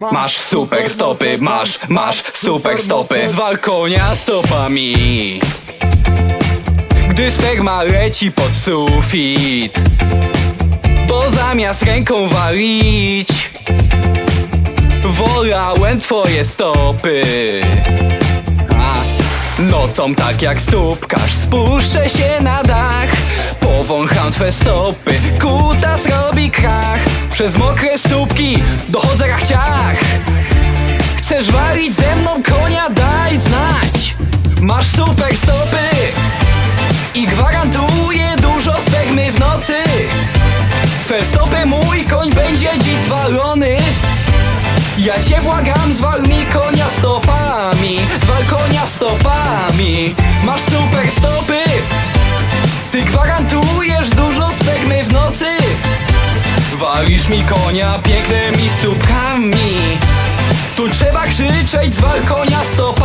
Masz super stopy, masz, masz super stopy. Z walkonia stopami. Gdy sperma leci pod sufit. Bo zamiast ręką walić Wolałem twoje stopy. Nocą tak jak stópkarz Spuszczę się na dach Powącham twe stopy. Kutas robi krach Przez mokre stópki Dochodzę Chcesz walić ze mną konia? Daj znać. Masz super stopy I gwarantuję dużo spermy w nocy. Twe stopy mój koń będzie dziś zwalony. Ja cię błagam, zwal mi konia stopami Zwal konia stopami. Masz super stopy Ty gwarantujesz dużo spermy w nocy. Walisz mi konia pięknymi stópkami Tu trzeba krzyczeć, zwal konia stopami